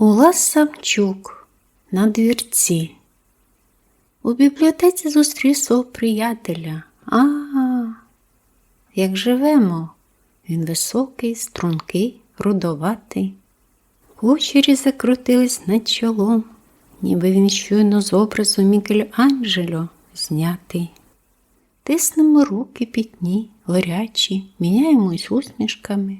Улас Самчук на двірці. У бібліотеці зустрів свого приятеля. А, як живемо. Він високий, стрункий, рудоватий. Кучері закрутились над чолом, ніби він щойно з образу Мікель Анджело знятий. Тиснемо руки пітні, горячі, міняємось усмішками,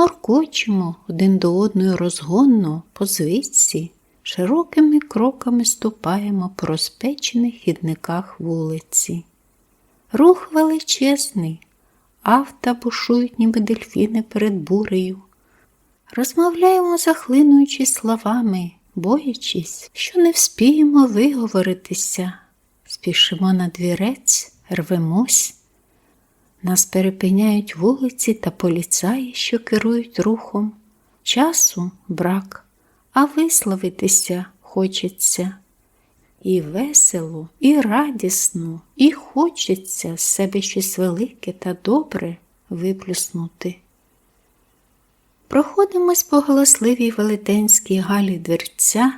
моркочемо один до одної розгонно по звичці, широкими кроками ступаємо по розпечених хідниках вулиці. Рух величезний, авто бушують, ніби дельфіни перед бурею. Розмовляємо, захлинуючи словами, боячись, що не вспіємо виговоритися. Спішимо на двірець, рвемось. Нас перепиняють вулиці та поліцаї, що керують рухом. Часу брак, а висловитися хочеться. І весело, і радісно, і хочеться з себе щось велике та добре виплюснути. Проходимось по галасливій велетенській галі дверця,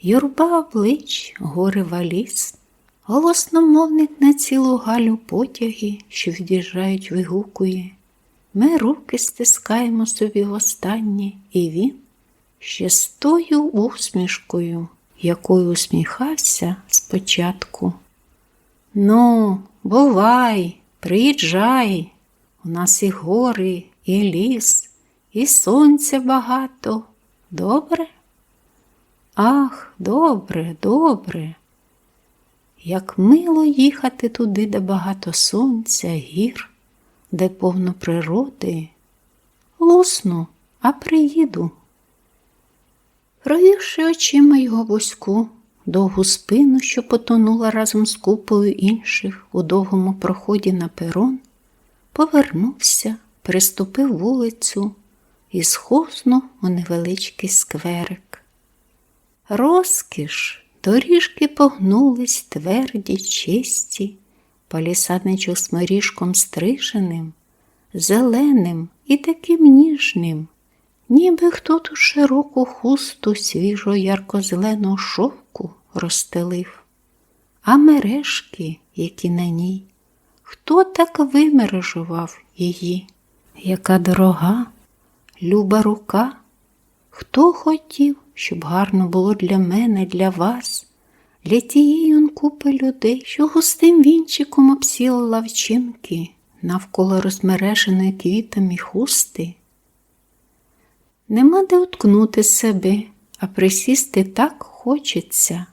юрба облич, гори валіз, голосномовник на цілу галю потяги, що від'їжджають, вигукує. Ми руки стискаємо собі востаннє, і він ще з тою усмішкою, якою усміхався спочатку. Ну, бувай, приїжджай, у нас і гори, і ліс, і сонця багато. Добре? Ах, добре, добре. Як мило їхати туди, де багато сонця, гір, де повно природи. Лусну, а приїду. Провівши очима його вузьку, довгу спину, що потонула разом з купою інших у довгому проході на перон, повернувся, приступив вулицю і схознув у невеличкий скверик. Розкіш, доріжки погнулись тверді, чисті, палісадничок з моріжком стриженим, зеленим і таким ніжним, ніби хто ту широку хусту свіжо ярко-зеленого шовку розстелив, а мережки, які на ній, хто так вимережував її, яка дорога, люба рука, хто хотів, щоб гарно було для мене, для вас, для тієї он купи людей, що густим вінчиком обсіла лавчинки навколо розмереженої квітами хусти. Нема де уткнути себе, а присісти так хочеться,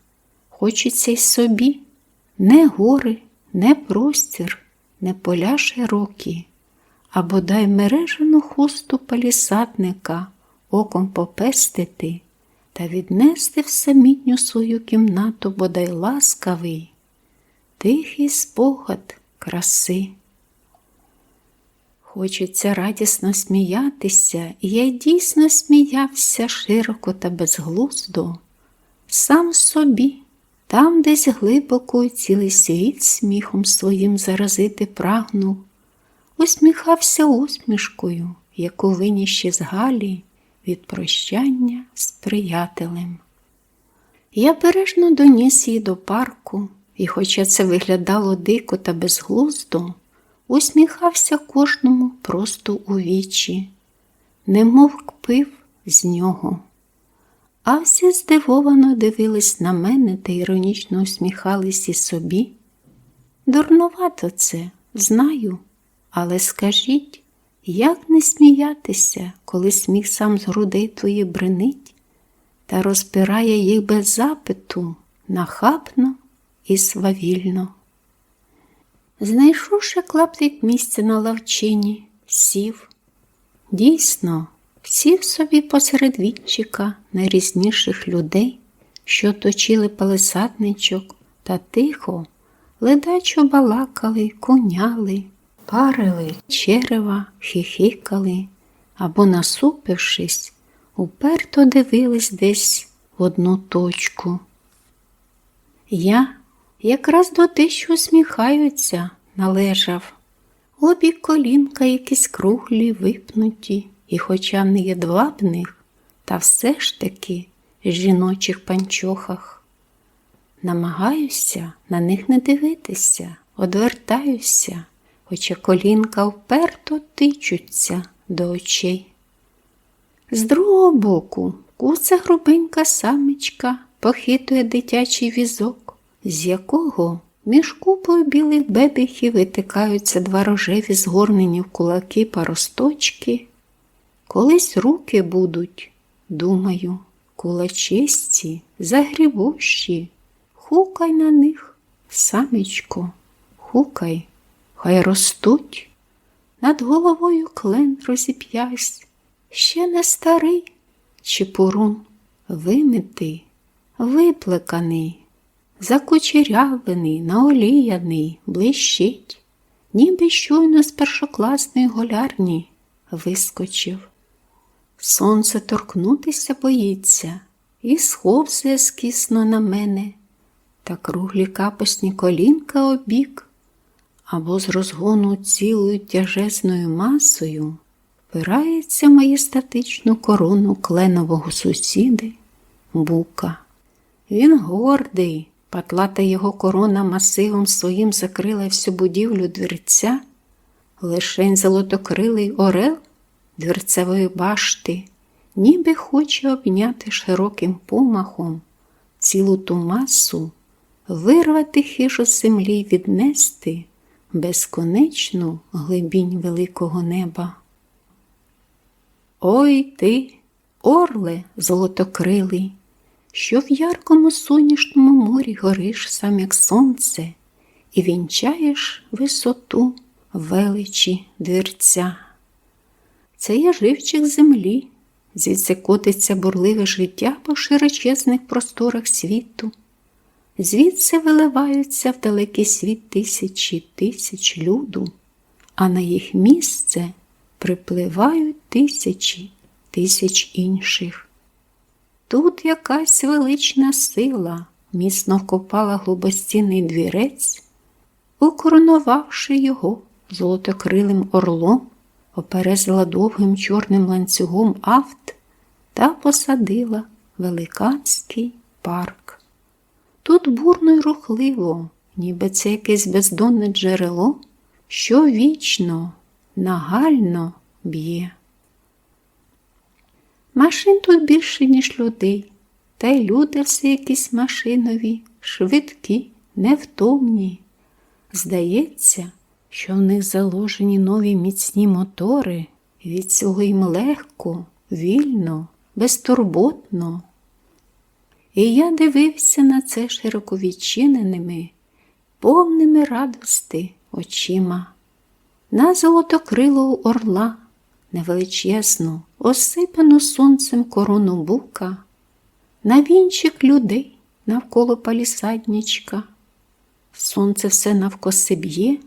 хочеться й собі, не гори, не простір, не поля широкі, а бодай мережену хусту палісадника оком попестити та віднести в самітню свою кімнату бодай ласкавий, тихий спогад краси. Хочеться радісно сміятися, і я дійсно сміявся широко та безглуздо, сам собі, там десь глибоко цілий світ сміхом своїм заразити прагнув, усміхався усмішкою, яку виніще з Галі від прощання з приятелем. Я бережно доніс її до парку, і, хоча це виглядало дико та безглуздо, усміхався кожному просто у вічі, немов пив з нього. А всі здивовано дивились на мене та іронічно усміхались і собі. Дурнувато це, знаю, але скажіть, як не сміятися, коли сміх сам з грудей твої бренить та розпирає їх без запиту нахабно і свавільно. Знайшовши клаптик місця на лавчині, сів. Дійсно, сів собі посеред вінчика найрізніших людей, що точили палисадничок та тихо, ледачо балакали, коняли, парили черева, хихикали або, насупившись, уперто дивились десь в одну точку. Я якраз до тих, що усміхаються, належав. Обі колінка якісь круглі, випнуті, і, хоча не є два них, та все ж таки в жіночих панчохах. Намагаюся на них не дивитися, одвертаюся, хоча колінка вперто тичуться до очей. З другого боку куца грубенька самичка похитує дитячий візок, з якого між купою білих бебіхів витикаються два рожеві згорнені в кулаки паросточки. Колись руки будуть, думаю, кулачисті, загрібущі, хукай на них, самечко, хукай, хай ростуть. Над головою клен розіп'ясь, ще не старий чепурун, вимитий, виплеканий, закучерявлений, наоліяний, блищить, ніби щойно з першокласної голярні вискочив. Сонце торкнутися боїться і сховзує скісно на мене, та круглі капосні колінка обік, або з розгону цілою тяжезною масою впирається маєстатичну корону кленового сусіди бука. Він гордий, патлата його корона масивом своїм закрила всю будівлю дверця, лишень золотокрилий орел дверцевої башти, ніби хоче обняти широким помахом цілу ту масу, вирвати хижу землі віднести безконечну глибінь великого неба. Ой ти, орле золотокрилий, що в яркому сонячному морі гориш сам, як сонце, і вінчаєш висоту величі двірця. Це є живчик землі, звідси котиться бурливе життя по широчезних просторах світу. Звідси виливаються в далекий світ тисячі тисяч люду, а на їх місце припливають тисячі тисяч інших. Тут якась велична сила міцно вкопала глибостінний двірець, укоронувавши його золотокрилим орлом, оперезила довгим чорним ланцюгом авт та посадила великанський парк. Тут бурно й рухливо, ніби це якесь бездонне джерело, що вічно, нагально б'є. Машин тут більше, ніж людей, та й люди все якісь машинові, швидкі, невтомні. Здається, що в них заложені нові міцні мотори, від цього їм легко, вільно, безтурботно. І я дивився на це широко відчиненими, повними радости очима, на золотокрилого орла, невеличезну, осипану сонцем корону бука, на вінчик людей навколо палісаднічка. Сонце все навкоси б'є,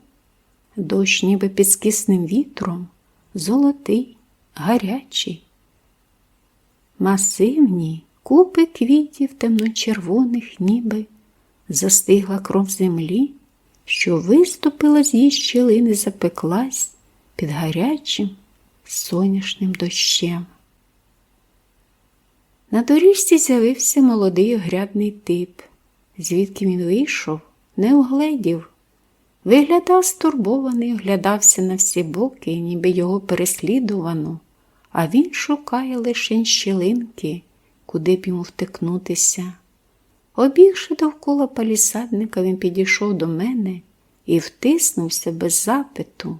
дощ ніби під скисним вітром, золотий, гарячий. Масивні купи квітів темно-червоних, ніби застигла кров землі, що виступила з її щілини, запеклась під гарячим соняшним дощем. На доріжці з'явився молодий огрядний тип, звідки він вийшов, не угледів. Виглядав стурбований, оглядався на всі боки, ніби його переслідувано, а він шукає лише щілинки, куди б йому втикнутися. Обігши довкола палісадника, він підійшов до мене і втиснувся без запиту,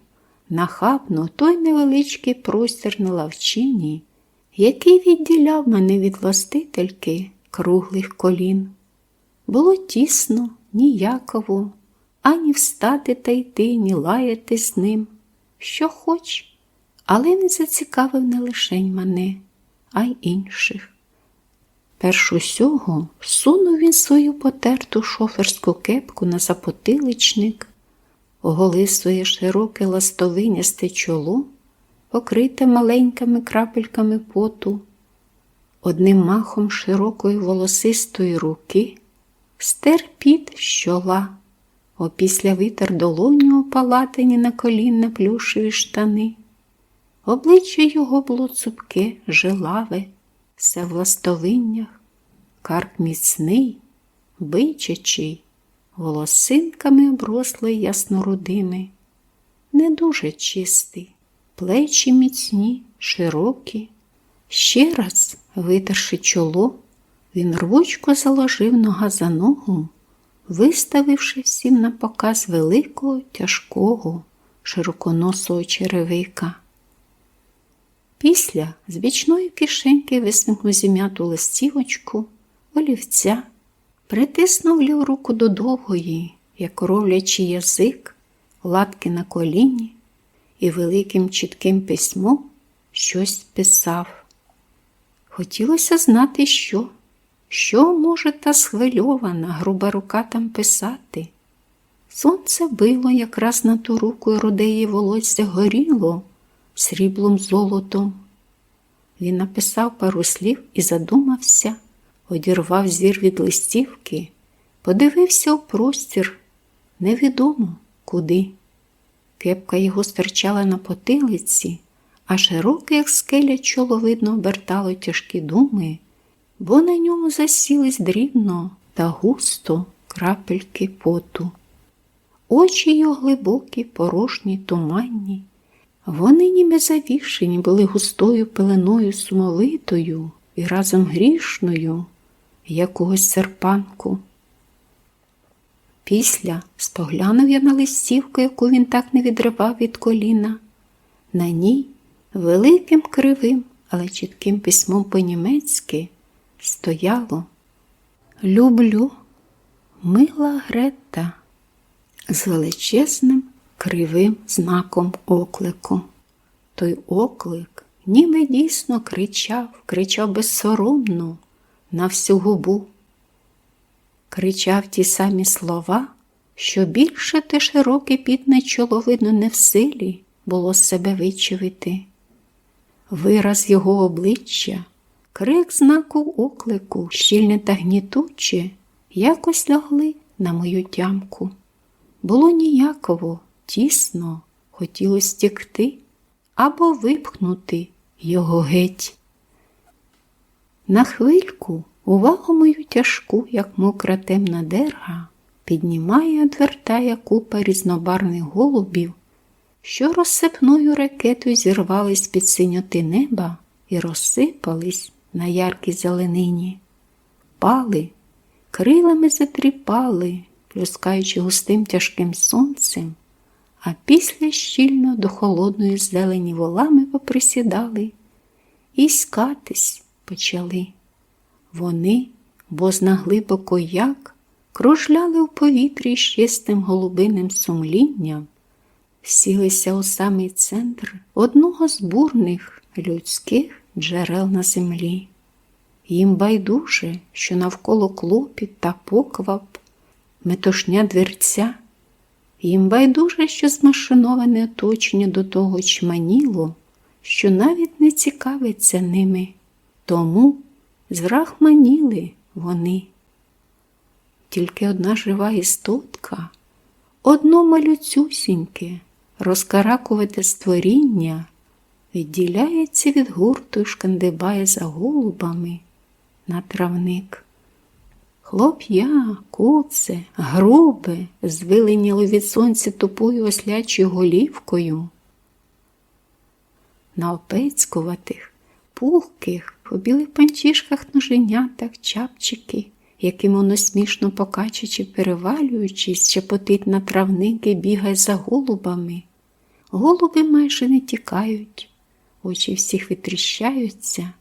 нахабно той невеличкий простір на лавчині, який відділяв мене від властительки круглих колін. Було тісно, ніяково, ані встати та йти, ні лаяти з ним, що хоч, але не зацікавив не лишень мене, а й інших. Перш усього сунув він свою потерту шоферську кепку на запотиличник, оголив своє широке ластовинясте чоло, покрите маленькими крапельками поту, одним махом широкої волосистої руки стер під щола, опісля витер долоню опалатені на колінна плюшеві штани. Обличчя його було цупке, жилаве, все в ластовиннях, карк міцний, бичачий, волосинками оброслий яснорудими, не дуже чистий, плечі міцні, широкі. Ще раз, витерши чоло, він рвучко заложив нога за ногу, виставивши всім на показ великого, тяжкого, широконосого черевика. Після з бічної кишеньки висмикнув зім'яту листівочку, олівця, притиснув ліву руку до довгої, як коровлячий язик, латки на коліні і великим чітким письмом щось писав. Хотілося знати, що, що може та схвильована груба рука там писати. Сонце било якраз на ту руку, і руде її волосся горіло сріблом золотом. Він написав пару слів і задумався, одірвав зір від листівки, подивився у простір, невідомо куди. Кепка його стирчала на потилиці, а широке, як скеля, чоло видно обертало тяжкі думи, бо на ньому засілись дрібно та густо крапельки поту. Очі його глибокі, порожні, туманні. Вони ніби завішені були густою пеленою сумовитою і разом грішною, якогось серпанку. Після споглянув я на листівку, яку він так не відривав від коліна. На ній великим кривим, але чітким письмом по-німецьки стояло Люблю, мила Грета з величезним кривим знаком оклику. Той оклик ніби дійсно кричав, кричав безсоромно на всю губу. Кричав ті самі слова, що більше те широке підне чоло, видно, не в силі було себе вичавити. Вираз його обличчя, крик знаку оклику, щільне та гнітуче, якось лягли на мою тямку. Було ніяково, тісно, хотілося стікти або випхнути його геть. На хвильку увагу мою тяжку, як мокра темна дерга, піднімає, одвертає купа різнобарних голубів, що розсипною ракетою зірвались під синьоти неба і розсипались на яркій зеленині, пали, крилами затріпали, плюскаючи густим тяжким сонцем, а після щільно до холодної зелені волами поприсідали і скатись почали. Вони, бозна глибоко як, кружляли в повітрі з чистим голубиним сумлінням, сілися у самий центр одного з бурних людських джерел на землі. Їм байдуже, що навколо клопіт та поквап, метушня дверця, їм байдуже, що змашиноване оточення до того чманіло, що навіть не цікавиться ними. Тому зрахманіли вони. Тільки одна жива істотка, одно малюцюсіньке, розкаракувате створіння відділяється від гурту шкандибає за голубами на травник. Хлоп'я, куце, грубе, звиленіло від сонця тупою ослячою голівкою. На опецькуватих, пухких, по білих панчішках ноженятах чапчики, яким воно смішно покачачи, перевалюючись, чепотить на травники, бігає за голубами. Голуби майже не тікають, очі всіх витріщаються.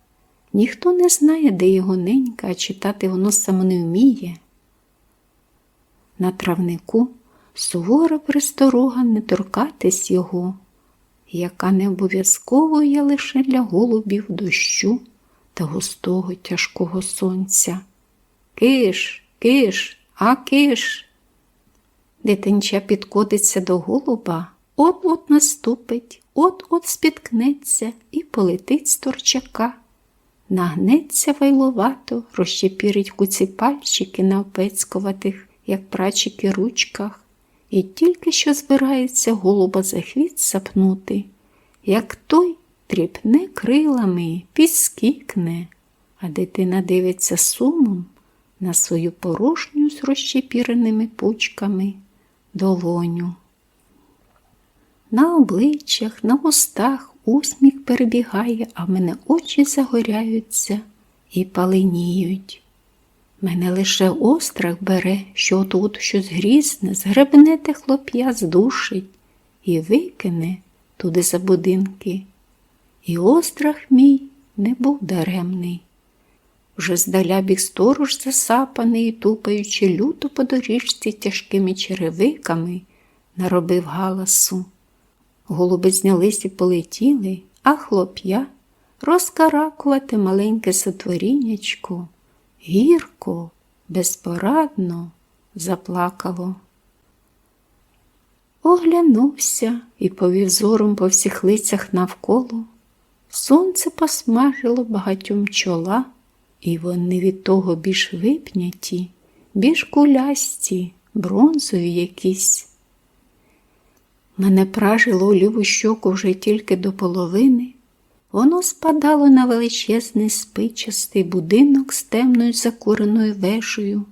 Ніхто не знає, де його ненька, а читати воно само не вміє. На травнику сувора присторога не торкатись його, яка не обов'язково є лише для голубів дощу та густого тяжкого сонця. Киш, киш, а киш. Дитинча підкотиться до голуба, от-от наступить, от-от спіткнеться і полетить з торчака. Нагнеться вайловато, розщепірить куці пальчики на опецькуватих, як прачики, ручках, і тільки що збирається голуба за хвіст сапнути, як той тріпне крилами, підскікне, а дитина дивиться сумом на свою порожню з розчепіреними пучками долоню. На обличчях, на устах усміх перебігає, а в мене очі загоряються і паленіють. Мене лише острах бере, що тут щось грізне, згребне те хлоп'я здушить і викине туди за будинки. І острах мій не був даремний. Вже здаля біг сторож засапаний, тупаючи люто по доріжці тяжкими черевиками, наробив галасу. Голуби знялись і полетіли, а хлоп'я розкаракувати маленьке сотворіннячко, гірко, безпорадно заплакало. Оглянувся і повів зором по всіх лицях навколо. Сонце посмажило багатьом чола, і вони від того більш випняті, більш кулясті, бронзові якісь. Мене пражило у ліву щоку вже тільки до половини. Воно спадало на величезний спичастий будинок з темною закуреною вешею,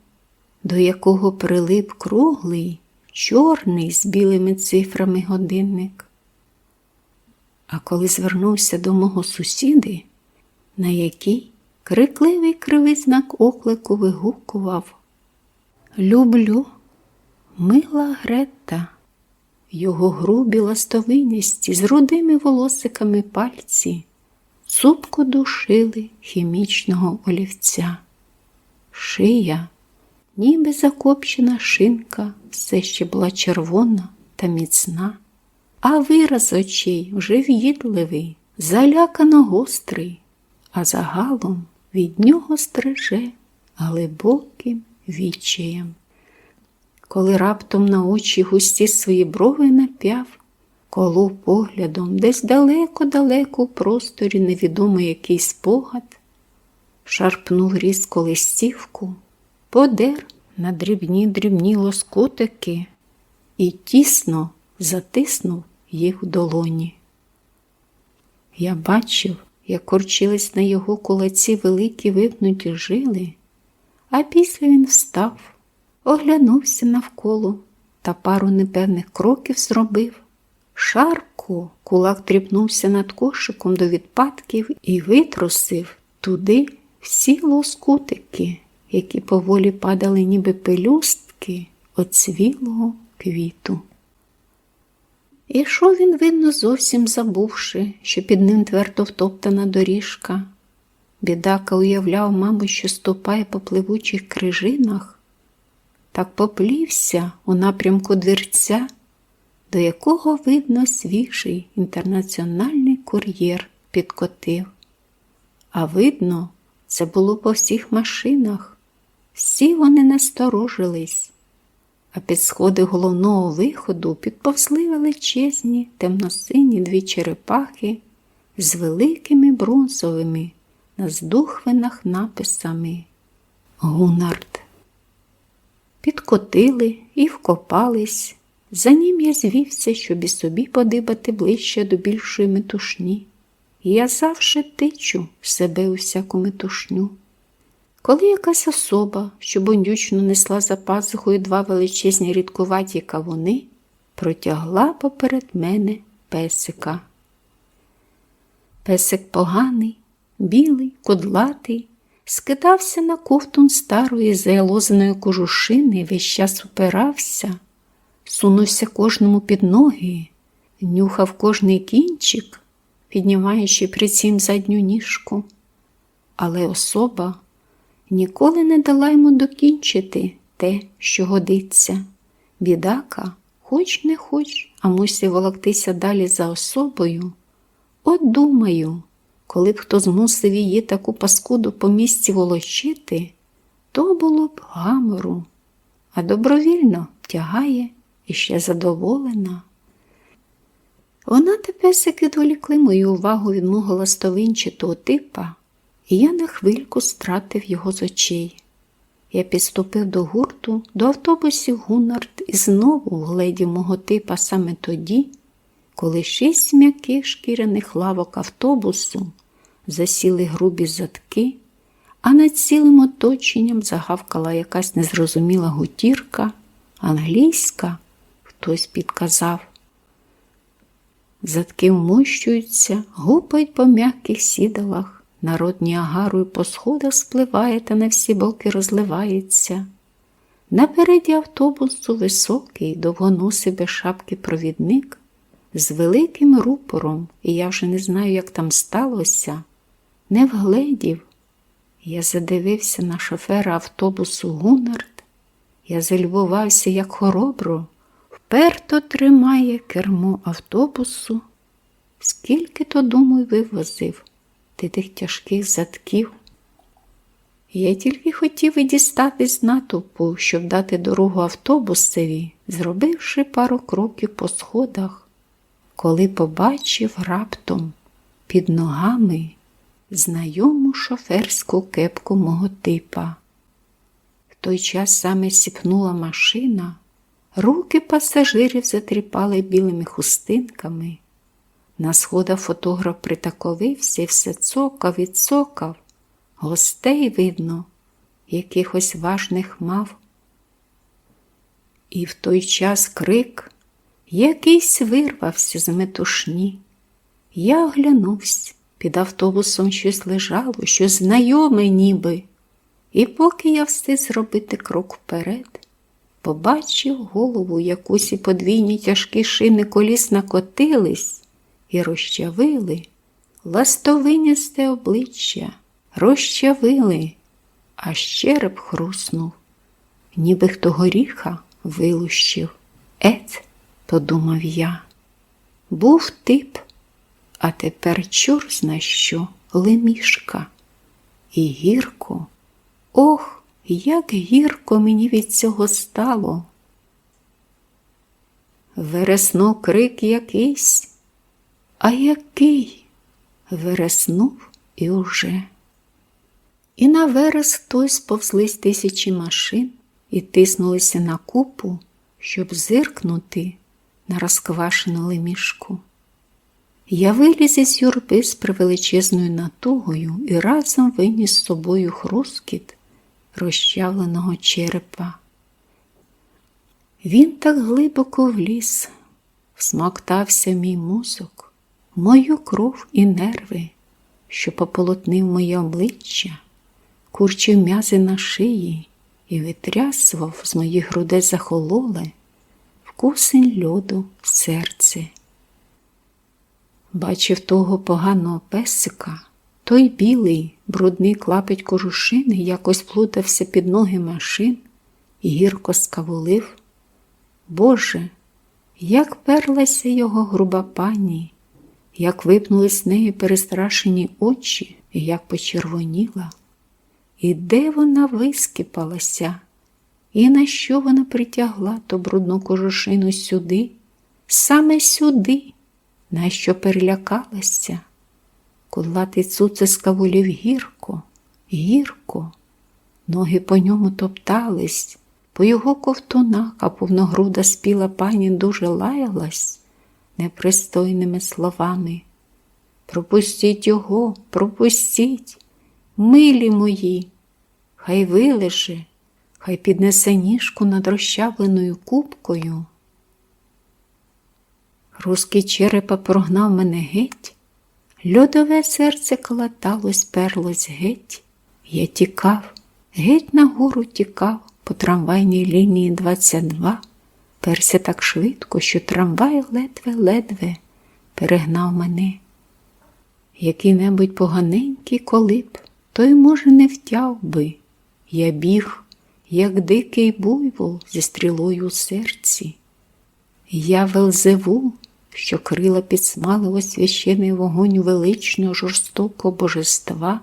до якого прилип круглий, чорний з білими цифрами годинник. А коли звернувся до мого сусіди, на який крикливий кривий знак оклику вигукував Люблю, мила Грета. Його грубі ластовиністі з рудими волосиками пальці цупко душили хімічного олівця. Шия, ніби закопчена шинка, все ще була червона та міцна, а вираз очей вже в'їдливий, залякано гострий, а загалом від нього стриже глибоким відчаєм коли раптом на очі густі свої брови нап'яв, колов поглядом десь далеко-далеко в просторі невідомий який спогад, шарпнув різко листівку, подер на дрібні дрібні лоскутики і тісно затиснув їх в долоні. Я бачив, як корчились на його кулаці великі випнуті жили, а після він встав оглянувся навколо та пару непевних кроків зробив. Шарко кулак тріпнувся над кошиком до відпадків і витрусив туди всі лоскутики, які поволі падали, ніби пелюстки оцвілого квіту. Ішов він, видно, зовсім забувши, що під ним твердо втоптана доріжка. Бідака уявляв, мабуть, що ступає по пливучих крижинах, так поплівся у напрямку двірця, до якого, видно, свіжий інтернаціональний кур'єр підкотив. А видно, це було по всіх машинах. Всі вони насторожились, а під сходи головного виходу підповзли величезні темносині дві черепахи з великими бронзовими на здухвинах написами Гунард підкотили і вкопались. За ним я звівся, щоб і собі подибати ближче до більшої метушні. Я завше тичу себе у всяку метушню. Коли якась особа, що бондючно несла за пазухою два величезні рідкуваті кавуни, протягла поперед мене песика. Песик поганий, білий, кудлатий, скидався на ковтун старої заялозаної кожушини, весь час упирався, сунувся кожному під ноги, нюхав кожний кінчик, піднімаючи при цім задню ніжку. Але особа ніколи не дала йому докінчити те, що годиться. Бідака, хоч не хоч, а мусить волоктися далі за особою. От думаю, коли б хто змусив її таку паскуду по місці волочити, то було б гамору, а добровільно тягає і ще задоволена. Вона та песик відволікли мою увагу від мого ластовинчатого типа, і я на хвильку стратив його з очей. Я підступив до гурту, до автобусів Гунард і знову вгледів мого типа саме тоді коли шість м'яких шкіряних лавок автобусу засіли грубі задки, а над цілим оточенням загавкала якась незрозуміла гутірка, англійська, хтось підказав. Задки вмощуються, гупають по м'яких сідалах, народ ніагарою по сходах спливає та на всі боки розливається. Напереді автобусу високий, довгоносий без шапки провідник, з великим рупором, і я вже не знаю, як там сталося, не вгледів. Я задивився на шофера автобусу Гунард, я зальвувався, як хоробро, вперто тримає кермо автобусу. Скільки то, думаю, вивозив ти тих тяжких задків. Я тільки хотів і дістатись натовпу, щоб дати дорогу автобусеві, зробивши пару кроків по сходах, коли побачив раптом під ногами знайому шоферську кепку мого типа. В той час саме сіпнула машина, руки пасажирів затріпали білими хустинками. На сходах фотограф притаковився і все цокав і цокав. Гостей, видно, якихось важних мав. І в той час крик якийсь вирвався з метушні. Я оглянувся, під автобусом щось лежало, щось знайоме ніби. І поки я встиг зробити крок вперед, побачив голову, якусь і подвійні тяжкі шини коліс накотились і розчавили ластовинясте обличчя, розчавили, а щереп хруснув, ніби хто горіха вилущив. Ет, подумав я, був тип, а тепер чур зна що лемішка. І гірко, ох, як гірко мені від цього стало. Вересно крик якийсь, а який вереснув і уже. І на верес хтось повзлись тисячі машин і тиснулися на купу, щоб зиркнути на розквашену лемішку. Я виліз із юрби з превеличезною натугою і разом виніс з собою хрускіт розчавленого черепа. Він так глибоко вліз, всмоктався мій мозок, мою кров і нерви, що пополотнив моє обличчя, курчив м'язи на шиї і витрясував з моїх грудей захололе вкусень льоду в серце. Бачив того поганого песика, той білий, брудний клапоть кожушини якось плутався під ноги машин і гірко скавулив. Боже, як перлася його груба пані, як випнули з неї перестрашені очі, і як почервоніла, і де вона вискипалася, і на що вона притягла ту брудну кожушину сюди, саме сюди, на що перелякалася. Кудлатий цуце скавулів гірко, гірко, ноги по ньому топтались. По його ковтунах, а повногруда спіла пані дуже лаялась непристойними словами. Пропустіть його, пропустіть, милі мої, хай вилеже, хай піднесе ніжку над розчавленою кубкою. Руський черепа прогнав мене геть, льодове серце калаталось, перлось геть. Я тікав, геть нагору тікав по трамвайній лінії 22, перся так швидко, що трамвай ледве-ледве перегнав мене. Який-небудь поганенький колип, той, може, не втяв би. Я біг, як дикий буйвол зі стрілою у серці. Я велзеву, що крила підсмалив священий вогонь величного жорстокого божества.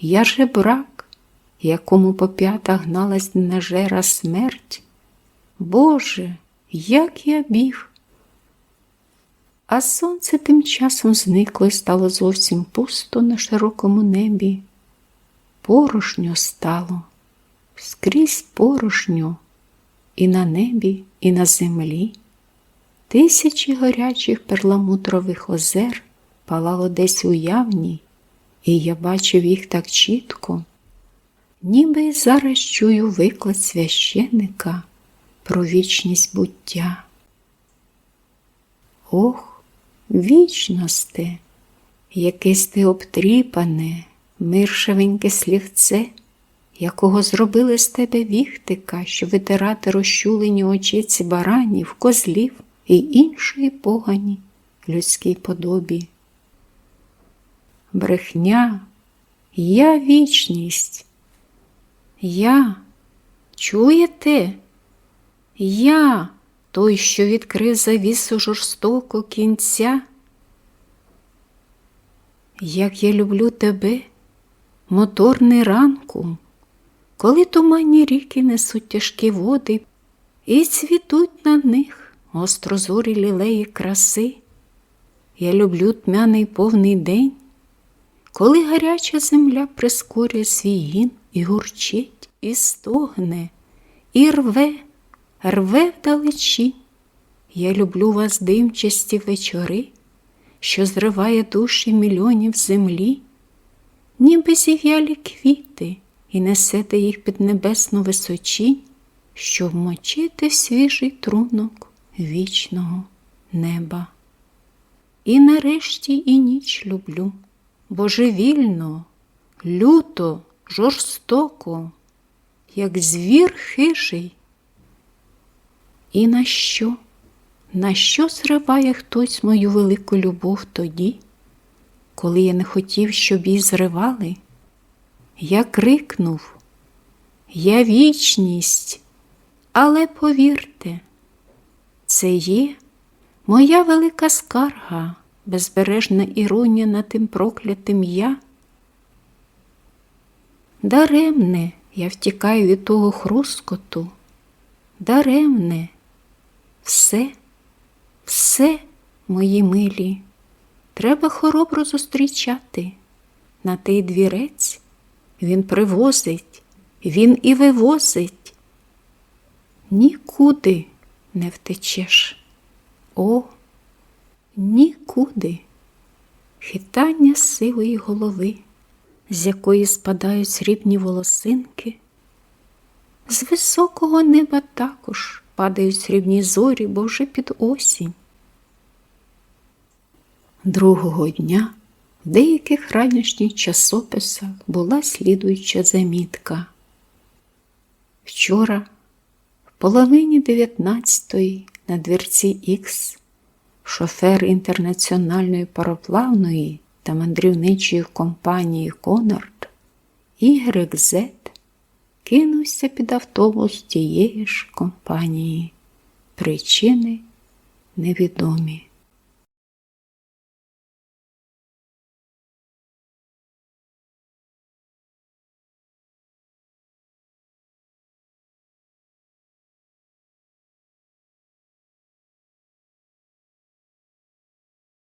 Я жебрак, якому по п'ятах гналась нежера смерть. Боже, як я біг! А сонце тим часом зникло і стало зовсім пусто на широкому небі. Порошньо стало, скрізь порошньо, і на небі, і на землі. Тисячі горячих перламутрових озер палало десь у явні, і я бачив їх так чітко ніби зараз чую виклад священника про вічність буття. Ох, вічносте, якесь ти обтріпане, миршевеньке слівце, якого зробили з тебе віхтика, що витирати розчулені очиці баранів, козлів і іншої погані людській подобі. Брехня, я вічність. Я, чуєте? Я, той, що відкрив завісу жорстокого кінця. Як я люблю тебе, моторний ранку, коли туманні ріки несуть тяжкі води і цвітуть на них острозорі лілеї краси. Я люблю тьмяний повний день, коли гаряча земля прискорює свій гін і гурчить, і стогне, і рве, рве вдалечі. Я люблю вас димчасті вечори, що зриває душі мільйонів землі, ніби зів'ялі квіти, і несете їх під небесну височінь, щоб вмочити в свіжий трунок вічного неба. І нарешті і ніч люблю, божевільно, люто, жорстоко, як звір хижий. І на що? На що зриває хтось мою велику любов тоді, коли я не хотів, щоб її зривали? Я крикнув, я вічність, але повірте, це є моя велика скарга, безбережна іронія над тим проклятим я. Даремне я втікаю від того хрускоту, даремне, все, все, мої милі, треба хоробро зустрічати. На той двірець він привозить, він і вивозить. Нікуди не втечеш. О, нікуди. Хитання сивої голови, з якої спадають срібні волосинки. З високого неба також падають срібні зорі, бо вже під осінь. Другого дня в деяких ранішніх часописах була слідуюча замітка. Вчора, половині 19-ї на двірці Х, шофер інтернаціональної пароплавної та мандрівничої компанії Конорд YZ кинувся під автобус тієї ж компанії. Причини невідомі.